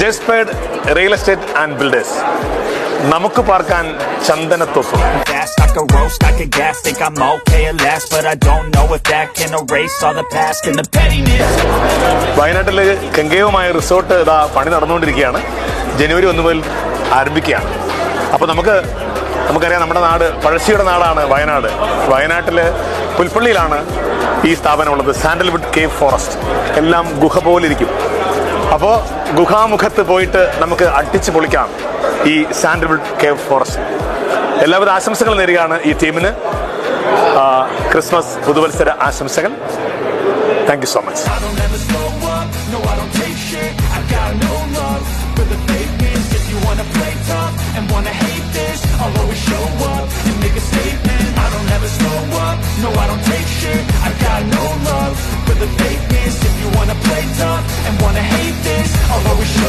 ജസ്പേഡ് real estate and builders നമുക്ക് പാർക്കാൻ ചന്ദനത്തോപ്പ്. വയനാട്ടിൽ ഗംഗേയവുമായ റിസോർട്ട് ഇതാ പണി നടന്നുകൊണ്ടിരിക്കുകയാണ്. ജനുവരി ഒന്ന് മുതൽ ആരംഭിക്കുകയാണ്. അപ്പോൾ നമുക്ക് നമുക്കറിയാം നമ്മുടെ നാട് പഴശ്ശിയുടെ നാടാണ് വയനാട്. വയനാട്ടിൽ പുൽപ്പള്ളിയിലാണ് ഈ സ്ഥാപനമുള്ളത്. സാൻഡൽവുഡ് കേവ് ഫോറസ്റ്റ് എല്ലാം ഗുഹ പോലിരിക്കും അപ്പോൾ ഗുഹാമുഖത്ത് പോയിട്ട് നമുക്ക് അടിച്ചു പൊളിക്കാം ഈ സാൻഡൽവുഡ് കേവ് ഫോറസ്റ്റ്. എല്ലാവിധ ആശംസകൾ നേരുകയാണ് ഈ ടീമിന്. ക്രിസ്മസ് പുതുവത്സര ആശംസകൾ. Thank you so much and wanna hate slow tough and wanna hate this, I'll always show